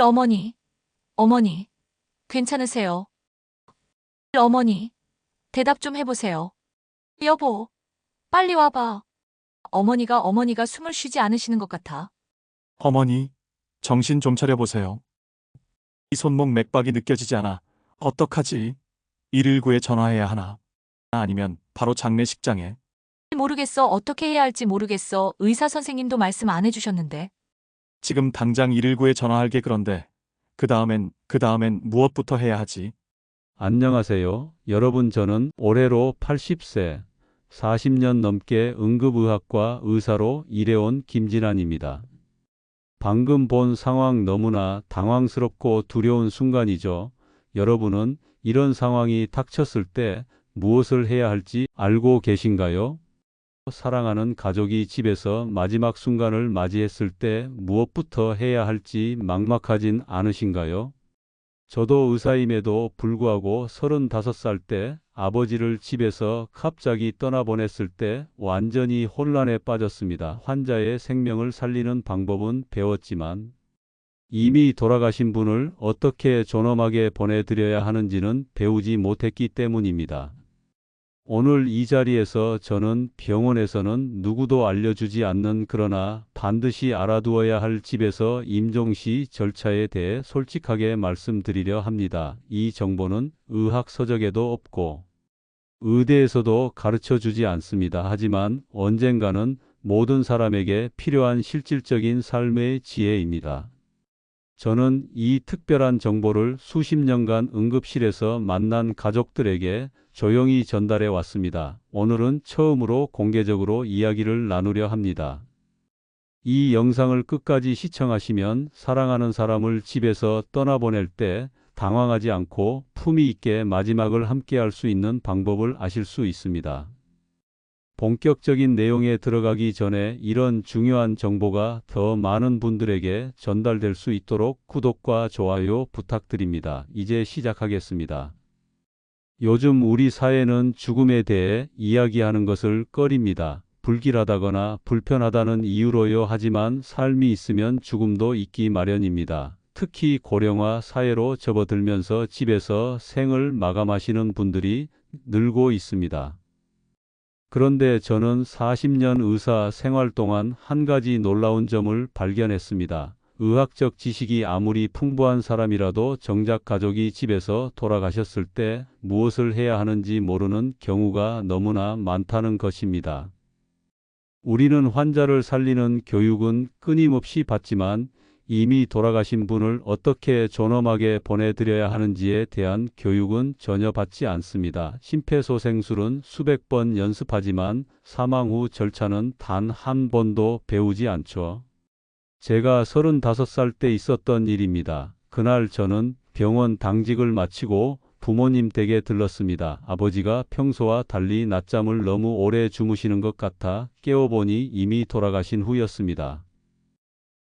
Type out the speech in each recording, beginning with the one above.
어머니, 어머니, 괜찮으세요? 어머니, 대답 좀 해보세요. 여보, 빨리 와봐. 어머니가 어머니가 숨을 쉬지 않으시는 것 같아. 어머니, 정신 좀 차려보세요. 이 손목 맥박이 느껴지지 않아. 어떡하지? 119에 전화해야 하나? 아니면 바로 장례식장에? 모르겠어. 어떻게 해야 할지 모르겠어. 의사 선생님도 말씀 안 해주셨는데. 지금 당장 119에 전화할게 그런데 그 다음엔 그 다음엔 무엇부터 해야 하지? 안녕하세요. 여러분 저는 올해로 80세, 40년 넘게 응급의학과 의사로 일해온 김진환입니다. 방금 본 상황 너무나 당황스럽고 두려운 순간이죠. 여러분은 이런 상황이 닥쳤을 때 무엇을 해야 할지 알고 계신가요? 사랑하는 가족이 집에서 마지막 순간을 맞이했을 때 무엇부터 해야 할지 막막하진 않으신가요? 저도 의사임에도 불구하고 35살 때 아버지를 집에서 갑자기 떠나보냈을 때 완전히 혼란에 빠졌습니다. 환자의 생명을 살리는 방법은 배웠지만 이미 돌아가신 분을 어떻게 존엄하게 보내드려야 하는지는 배우지 못했기 때문입니다. 오늘 이 자리에서 저는 병원에서는 누구도 알려주지 않는 그러나 반드시 알아두어야 할 집에서 임종시 절차에 대해 솔직하게 말씀드리려 합니다. 이 정보는 의학 서적에도 없고 의대에서도 가르쳐 주지 않습니다. 하지만 언젠가는 모든 사람에게 필요한 실질적인 삶의 지혜입니다. 저는 이 특별한 정보를 수십 년간 응급실에서 만난 가족들에게 조용히 전달해 왔습니다. 오늘은 처음으로 공개적으로 이야기를 나누려 합니다. 이 영상을 끝까지 시청하시면 사랑하는 사람을 집에서 떠나보낼 때 당황하지 않고 품위 있게 마지막을 함께할 수 있는 방법을 아실 수 있습니다. 본격적인 내용에 들어가기 전에 이런 중요한 정보가 더 많은 분들에게 전달될 수 있도록 구독과 좋아요 부탁드립니다. 이제 시작하겠습니다. 요즘 우리 사회는 죽음에 대해 이야기하는 것을 꺼립니다. 불길하다거나 불편하다는 이유로요 하지만 삶이 있으면 죽음도 있기 마련입니다. 특히 고령화 사회로 접어들면서 집에서 생을 마감하시는 분들이 늘고 있습니다. 그런데 저는 40년 의사 생활 동안 한 가지 놀라운 점을 발견했습니다. 의학적 지식이 아무리 풍부한 사람이라도 정작 가족이 집에서 돌아가셨을 때 무엇을 해야 하는지 모르는 경우가 너무나 많다는 것입니다. 우리는 환자를 살리는 교육은 끊임없이 받지만 이미 돌아가신 분을 어떻게 존엄하게 보내드려야 하는지에 대한 교육은 전혀 받지 않습니다. 심폐소생술은 수백 번 연습하지만 사망 후 절차는 단 한 번도 배우지 않죠. 제가 35살 때 있었던 일입니다. 그날 저는 병원 당직을 마치고 부모님 댁에 들렀습니다. 아버지가 평소와 달리 낮잠을 너무 오래 주무시는 것 같아 깨워보니 이미 돌아가신 후였습니다.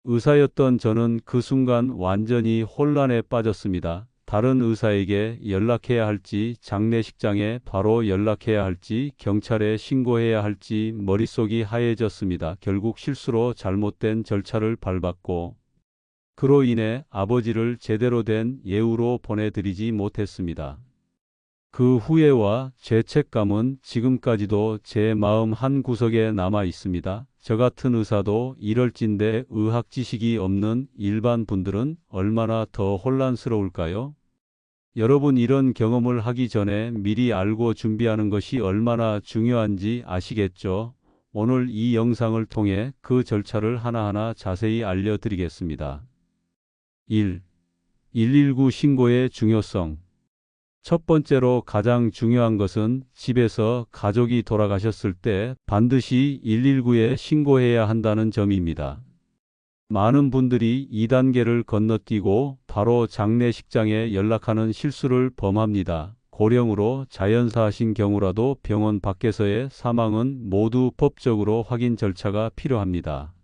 의사였던 저는 그 순간 완전히 혼란에 빠졌습니다. 다른 의사에게 연락해야 할지, 장례식장에 바로 연락해야 할지, 경찰에 신고해야 할지 머릿속이 하얘졌습니다. 결국 실수로 잘못된 절차를 밟았고, 그로 인해 아버지를 제대로 된 예우로 보내드리지 못했습니다. 그 후회와 죄책감은 지금까지도 제 마음 한 구석에 남아 있습니다. 저 같은 의사도 이럴진데 의학 지식이 없는 일반 분들은 얼마나 더 혼란스러울까요? 여러분 이런 경험을 하기 전에 미리 알고 준비하는 것이 얼마나 중요한지 아시겠죠? 오늘 이 영상을 통해 그 절차를 하나하나 자세히 알려드리겠습니다. 1. 119 신고의 중요성 첫 번째로 가장 중요한 것은 집에서 가족이 돌아가셨을 때 반드시 119에 신고해야 한다는 점입니다. 많은 분들이 2단계를 건너뛰고 바로 장례식장에 연락하는 실수를 범합니다. 고령으로 자연사하신 경우라도 병원 밖에서의 사망은 모두 법적으로 확인 절차가 필요합니다.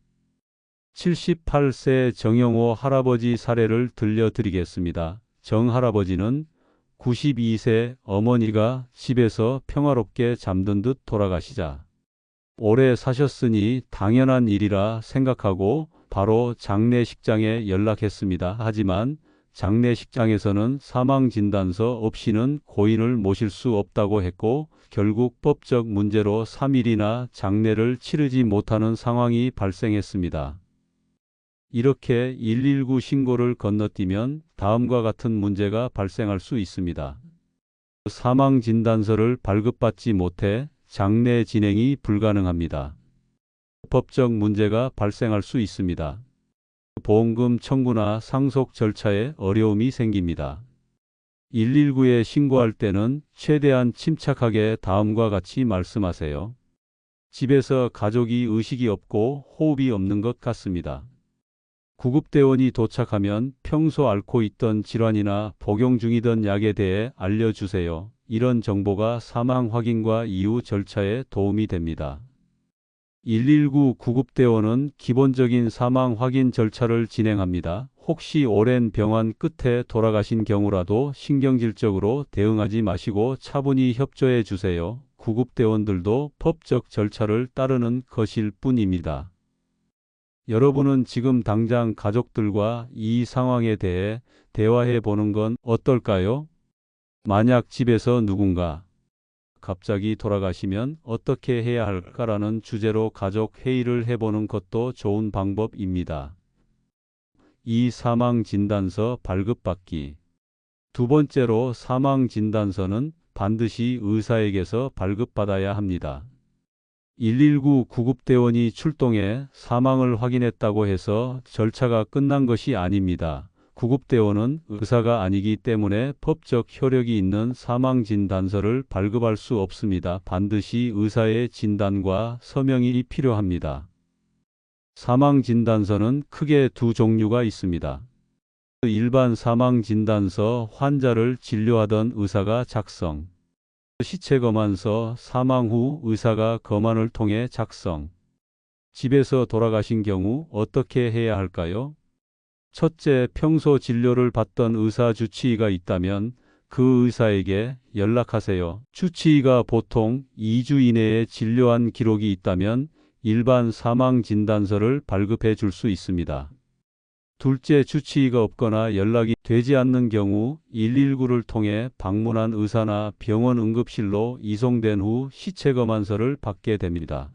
78세 정영호 할아버지 사례를 들려드리겠습니다. 정 할아버지는 92세 어머니가 집에서 평화롭게 잠든 듯 돌아가시자 오래 사셨으니 당연한 일이라 생각하고 바로 장례식장에 연락했습니다. 하지만 장례식장에서는 사망 진단서 없이는 고인을 모실 수 없다고 했고 결국 법적 문제로 3일이나 장례를 치르지 못하는 상황이 발생했습니다. 이렇게 119 신고를 건너뛰면 다음과 같은 문제가 발생할 수 있습니다. 사망 진단서를 발급받지 못해 장례 진행이 불가능합니다. 법적 문제가 발생할 수 있습니다. 보험금 청구나 상속 절차에 어려움이 생깁니다. 119에 신고할 때는 최대한 침착하게 다음과 같이 말씀하세요. 집에서 가족이 의식이 없고 호흡이 없는 것 같습니다. 구급대원이 도착하면 평소 앓고 있던 질환이나 복용 중이던 약에 대해 알려주세요. 이런 정보가 사망 확인과 이후 절차에 도움이 됩니다. 119 구급대원은 기본적인 사망 확인 절차를 진행합니다. 혹시 오랜 병환 끝에 돌아가신 경우라도 신경질적으로 대응하지 마시고 차분히 협조해 주세요. 구급대원들도 법적 절차를 따르는 것일 뿐입니다. 여러분은 지금 당장 가족들과 이 상황에 대해 대화해 보는 건 어떨까요? 만약 집에서 누군가 갑자기 돌아가시면 어떻게 해야 할까라는 주제로 가족 회의를 해보는 것도 좋은 방법입니다. 이 사망 진단서 발급받기. 두 번째로 사망 진단서는 반드시 의사에게서 발급받아야 합니다. 119 구급대원이 출동해 사망을 확인했다고 해서 절차가 끝난 것이 아닙니다. 구급대원은 의사가 아니기 때문에 법적 효력이 있는 사망 진단서를 발급할 수 없습니다. 반드시 의사의 진단과 서명이 필요합니다. 사망 진단서는 크게 두 종류가 있습니다. 일반 사망 진단서 환자를 진료하던 의사가 작성. 시체 검안서 사망 후 의사가 검안을 통해 작성. 집에서 돌아가신 경우 어떻게 해야 할까요? 첫째, 평소 진료를 받던 의사 주치의가 있다면 그 의사에게 연락하세요. 주치의가 보통 2주 이내에 진료한 기록이 있다면 일반 사망 진단서를 발급해 줄 수 있습니다. 둘째, 주치의가 없거나 연락이 되지 않는 경우 119를 통해 방문한 의사나 병원 응급실로 이송된 후 시체 검안서를 받게 됩니다.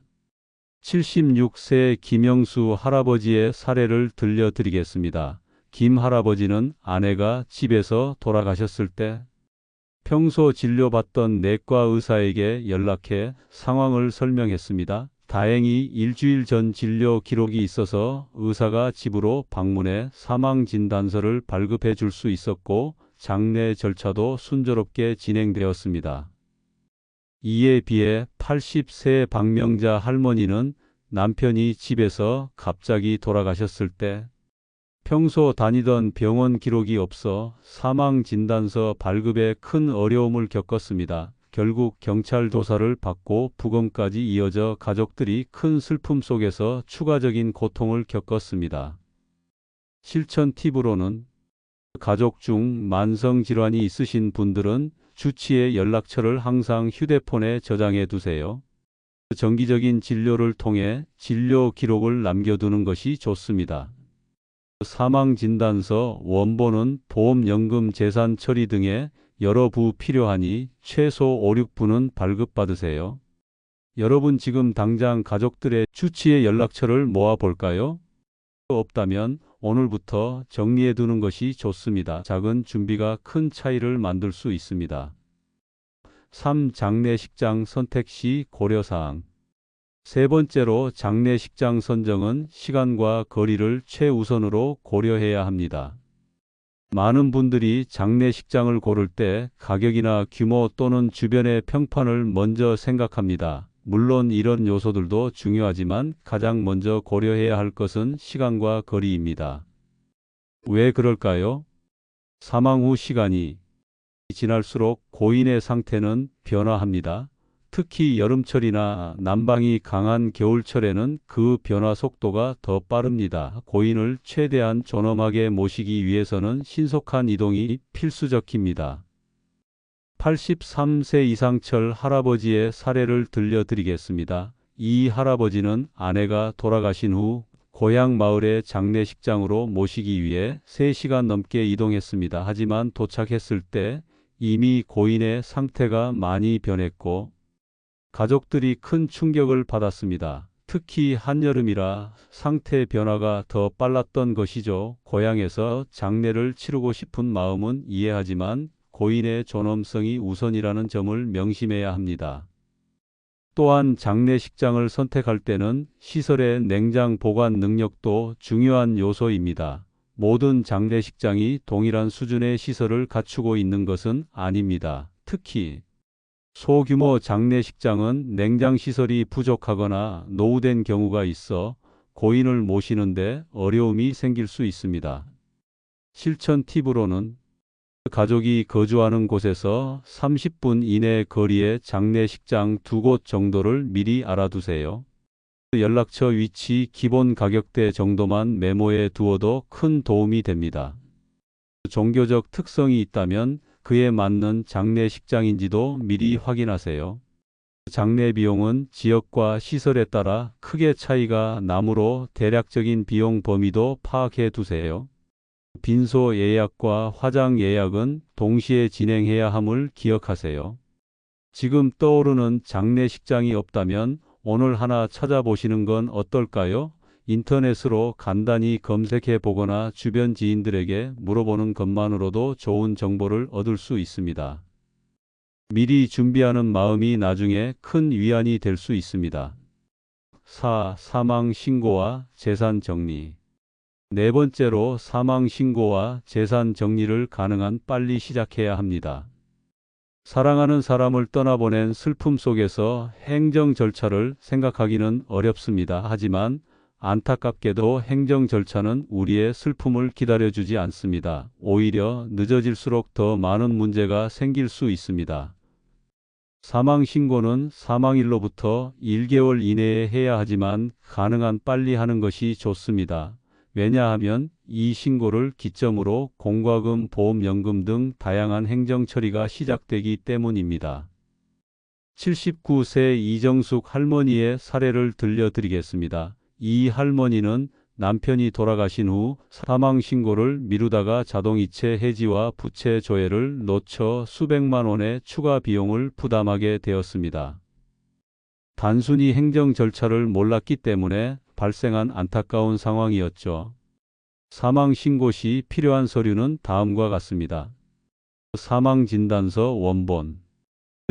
76세 김영수 할아버지의 사례를 들려드리겠습니다. 김 할아버지는 아내가 집에서 돌아가셨을 때 평소 진료받던 내과 의사에게 연락해 상황을 설명했습니다. 다행히 일주일 전 진료 기록이 있어서 의사가 집으로 방문해 사망 진단서를 발급해 줄 수 있었고 장례 절차도 순조롭게 진행되었습니다. 이에 비해 80세 박명자 할머니는 남편이 집에서 갑자기 돌아가셨을 때 평소 다니던 병원 기록이 없어 사망 진단서 발급에 큰 어려움을 겪었습니다. 결국 경찰 조사를 받고 부검까지 이어져 가족들이 큰 슬픔 속에서 추가적인 고통을 겪었습니다. 실천 팁으로는 가족 중 만성 질환이 있으신 분들은 주치의 연락처를 항상 휴대폰에 저장해 두세요. 정기적인 진료를 통해 진료 기록을 남겨두는 것이 좋습니다. 사망 진단서 원본은 보험연금 재산 처리 등의 여러 부 필요하니 최소 5, 6부는 발급받으세요. 여러분 지금 당장 가족들의 주치의 연락처를 모아 볼까요? 없다면 오늘부터 정리해 두는 것이 좋습니다. 작은 준비가 큰 차이를 만들 수 있습니다. 3. 장례식장 선택 시 고려사항 세 번째로 장례식장 선정은 시간과 거리를 최우선으로 고려해야 합니다. 많은 분들이 장례식장을 고를 때 가격이나 규모 또는 주변의 평판을 먼저 생각합니다. 물론 이런 요소들도 중요하지만 가장 먼저 고려해야 할 것은 시간과 거리입니다. 왜 그럴까요? 사망 후 시간이 지날수록 고인의 상태는 변화합니다. 특히 여름철이나 난방이 강한 겨울철에는 그 변화 속도가 더 빠릅니다. 고인을 최대한 존엄하게 모시기 위해서는 신속한 이동이 필수적입니다. 83세 이상철 할아버지의 사례를 들려드리겠습니다. 이 할아버지는 아내가 돌아가신 후 고향 마을의 장례식장으로 모시기 위해 3시간 넘게 이동했습니다. 하지만 도착했을 때 이미 고인의 상태가 많이 변했고 가족들이 큰 충격을 받았습니다. 특히 한여름이라 상태 변화가 더 빨랐던 것이죠. 고향에서 장례를 치르고 싶은 마음은 이해하지만 고인의 존엄성이 우선이라는 점을 명심해야 합니다. 또한 장례식장을 선택할 때는 시설의 냉장 보관 능력도 중요한 요소입니다. 모든 장례식장이 동일한 수준의 시설을 갖추고 있는 것은 아닙니다. 특히 소규모 장례식장은 냉장 시설이 부족하거나 노후된 경우가 있어 고인을 모시는데 어려움이 생길 수 있습니다. 실천 팁으로는 가족이 거주하는 곳에서 30분 이내 거리의 장례식장 두 곳 정도를 미리 알아두세요. 연락처 위치, 기본 가격대 정도만 메모해 두어도 큰 도움이 됩니다. 종교적 특성이 있다면 그에 맞는 장례식장인지도 미리 확인하세요. 장례 비용은 지역과 시설에 따라 크게 차이가 나므로 대략적인 비용 범위도 파악해 두세요. 빈소 예약과 화장 예약은 동시에 진행해야 함을 기억하세요. 지금 떠오르는 장례식장이 없다면 오늘 하나 찾아보시는 건 어떨까요? 인터넷으로 간단히 검색해 보거나 주변 지인들에게 물어보는 것만으로도 좋은 정보를 얻을 수 있습니다. 미리 준비하는 마음이 나중에 큰 위안이 될 수 있습니다. 4. 사망 신고와 재산 정리. 네 번째로 사망 신고와 재산 정리를 가능한 빨리 시작해야 합니다. 사랑하는 사람을 떠나보낸 슬픔 속에서 행정 절차를 생각하기는 어렵습니다. 하지만 안타깝게도 행정 절차는 우리의 슬픔을 기다려주지 않습니다. 오히려 늦어질수록 더 많은 문제가 생길 수 있습니다. 사망 신고는 사망일로부터 1개월 이내에 해야 하지만 가능한 빨리 하는 것이 좋습니다. 왜냐하면 이 신고를 기점으로 공과금, 보험연금 등 다양한 행정 처리가 시작되기 때문입니다. 79세 이정숙 할머니의 사례를 들려드리겠습니다. 이 할머니는 남편이 돌아가신 후 사망 신고를 미루다가 자동이체 해지와 부채 조회를 놓쳐 수백만 원의 추가 비용을 부담하게 되었습니다. 단순히 행정 절차를 몰랐기 때문에 발생한 안타까운 상황이었죠. 사망 신고 시 필요한 서류는 다음과 같습니다. 사망 진단서 원본,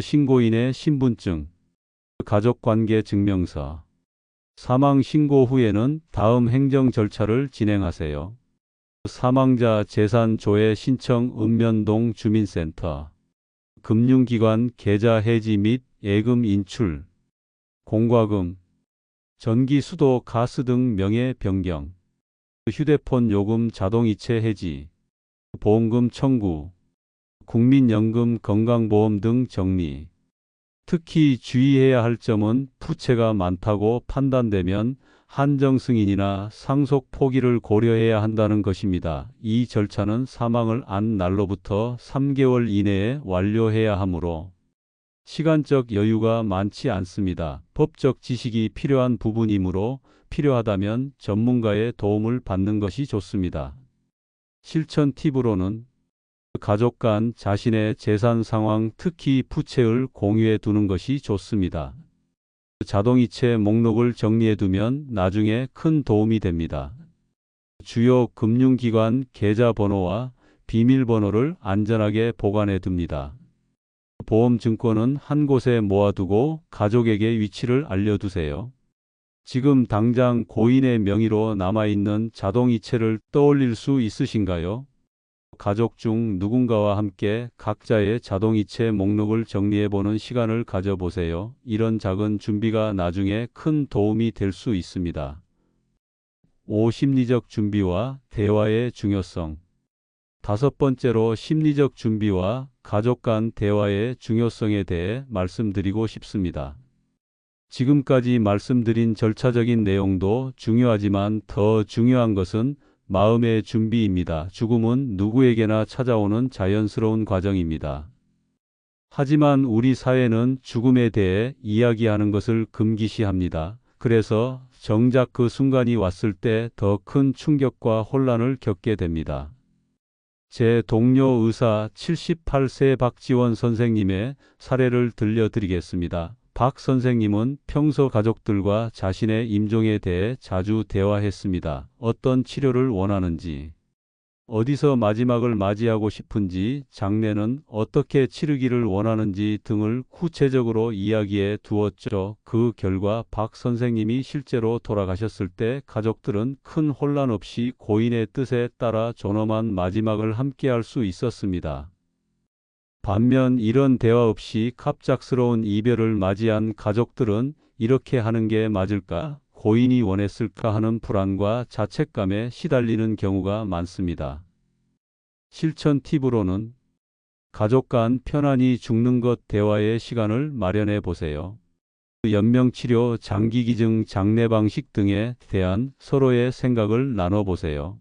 신고인의 신분증, 가족관계 증명서. 사망 신고 후에는 다음 행정 절차를 진행하세요. 사망자 재산 조회 신청 읍면동 주민센터, 금융기관 계좌 해지 및 예금 인출, 공과금, 전기, 수도, 가스 등 명예 변경, 휴대폰 요금 자동이체 해지, 보험금 청구, 국민연금 건강보험 등 정리. 특히 주의해야 할 점은 부채가 많다고 판단되면 한정 승인이나 상속 포기를 고려해야 한다는 것입니다. 이 절차는 사망을 안 날로부터 3개월 이내에 완료해야 하므로 시간적 여유가 많지 않습니다. 법적 지식이 필요한 부분이므로 필요하다면 전문가의 도움을 받는 것이 좋습니다. 실천 팁으로는 가족 간 자신의 재산 상황, 특히 부채를 공유해 두는 것이 좋습니다. 자동이체 목록을 정리해 두면 나중에 큰 도움이 됩니다. 주요 금융기관 계좌번호와 비밀번호를 안전하게 보관해 둡니다. 보험증권은 한 곳에 모아두고 가족에게 위치를 알려두세요. 지금 당장 고인의 명의로 남아있는 자동이체를 떠올릴 수 있으신가요? 가족 중 누군가와 함께 각자의 자동이체 목록을 정리해보는 시간을 가져보세요. 이런 작은 준비가 나중에 큰 도움이 될 수 있습니다. 5. 심리적 준비와 대화의 중요성. 다섯 번째로 심리적 준비와 가족 간 대화의 중요성에 대해 말씀드리고 싶습니다. 지금까지 말씀드린 절차적인 내용도 중요하지만 더 중요한 것은 마음의 준비입니다. 죽음은 누구에게나 찾아오는 자연스러운 과정입니다. 하지만 우리 사회는 죽음에 대해 이야기하는 것을 금기시합니다. 그래서 정작 그 순간이 왔을 때 더 큰 충격과 혼란을 겪게 됩니다. 제 동료 의사 78세 박지원 선생님의 사례를 들려드리겠습니다. 박 선생님은 평소 가족들과 자신의 임종에 대해 자주 대화했습니다. 어떤 치료를 원하는지, 어디서 마지막을 맞이하고 싶은지, 장례는 어떻게 치르기를 원하는지 등을 구체적으로 이야기해 두었죠. 그 결과 박 선생님이 실제로 돌아가셨을 때 가족들은 큰 혼란 없이 고인의 뜻에 따라 존엄한 마지막을 함께할 수 있었습니다. 반면 이런 대화 없이 갑작스러운 이별을 맞이한 가족들은 이렇게 하는 게 맞을까? 고인이 원했을까 하는 불안과 자책감에 시달리는 경우가 많습니다. 실천 팁으로는 가족 간 편안히 죽는 것 대화의 시간을 마련해 보세요. 연명치료, 장기기증, 장례 방식 등에 대한 서로의 생각을 나눠 보세요.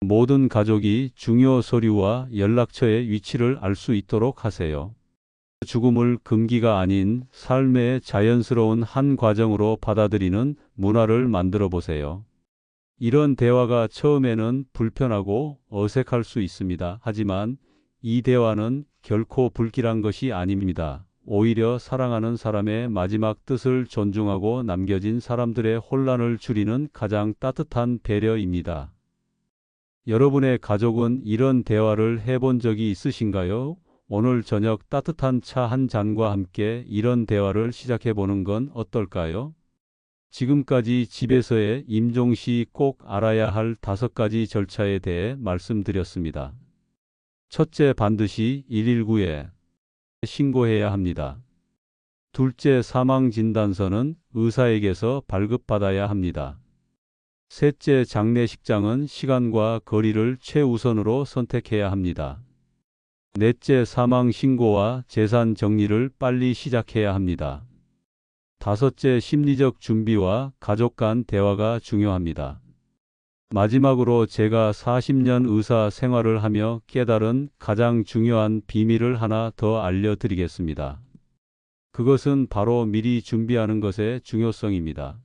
모든 가족이 중요 서류와 연락처의 위치를 알 수 있도록 하세요. 죽음을 금기가 아닌 삶의 자연스러운 한 과정으로 받아들이는 문화를 만들어 보세요. 이런 대화가 처음에는 불편하고 어색할 수 있습니다. 하지만 이 대화는 결코 불길한 것이 아닙니다. 오히려 사랑하는 사람의 마지막 뜻을 존중하고 남겨진 사람들의 혼란을 줄이는 가장 따뜻한 배려입니다. 여러분의 가족은 이런 대화를 해본 적이 있으신가요? 오늘 저녁 따뜻한 차 한 잔과 함께 이런 대화를 시작해 보는 건 어떨까요? 지금까지 집에서의 임종 시 꼭 알아야 할 다섯 가지 절차에 대해 말씀드렸습니다. 첫째, 반드시 119에 신고해야 합니다. 둘째, 사망 진단서는 의사에게서 발급받아야 합니다. 셋째, 장례식장은 시간과 거리를 최우선으로 선택해야 합니다. 넷째, 사망 신고와 재산 정리를 빨리 시작해야 합니다. 다섯째, 심리적 준비와 가족 간 대화가 중요합니다. 마지막으로 제가 40년 의사 생활을 하며 깨달은 가장 중요한 비밀을 하나 더 알려드리겠습니다. 그것은 바로 미리 준비하는 것의 중요성입니다.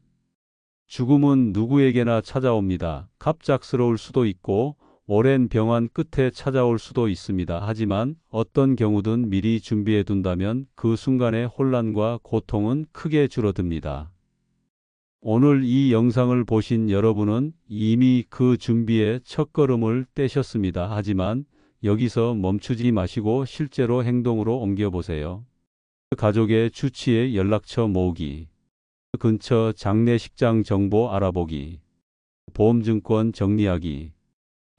죽음은 누구에게나 찾아옵니다. 갑작스러울 수도 있고 오랜 병환 끝에 찾아올 수도 있습니다. 하지만 어떤 경우든 미리 준비해 둔다면 그 순간의 혼란과 고통은 크게 줄어듭니다. 오늘 이 영상을 보신 여러분은 이미 그 준비의 첫걸음을 떼셨습니다. 하지만 여기서 멈추지 마시고 실제로 행동으로 옮겨보세요. 가족의 주치의 연락처 모으기, 근처 장례식장 정보 알아보기, 보험증권 정리하기,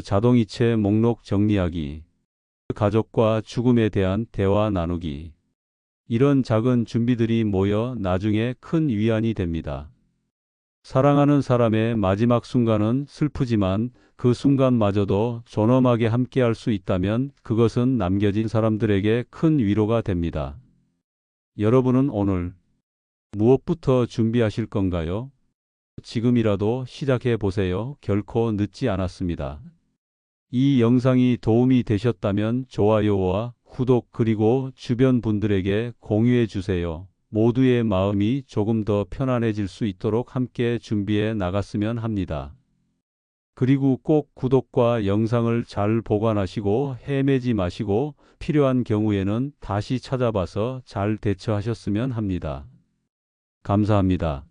자동이체 목록 정리하기, 가족과 죽음에 대한 대화 나누기. 이런 작은 준비들이 모여 나중에 큰 위안이 됩니다. 사랑하는 사람의 마지막 순간은 슬프지만 그 순간마저도 존엄하게 함께할 수 있다면 그것은 남겨진 사람들에게 큰 위로가 됩니다. 여러분은 오늘 무엇부터 준비하실 건가요? 지금이라도 시작해 보세요. 결코 늦지 않았습니다. 이 영상이 도움이 되셨다면 좋아요와 구독 그리고 주변 분들에게 공유해 주세요. 모두의 마음이 조금 더 편안해질 수 있도록 함께 준비해 나갔으면 합니다. 그리고 꼭 구독과 영상을 잘 보관하시고 헤매지 마시고 필요한 경우에는 다시 찾아봐서 잘 대처하셨으면 합니다. 감사합니다.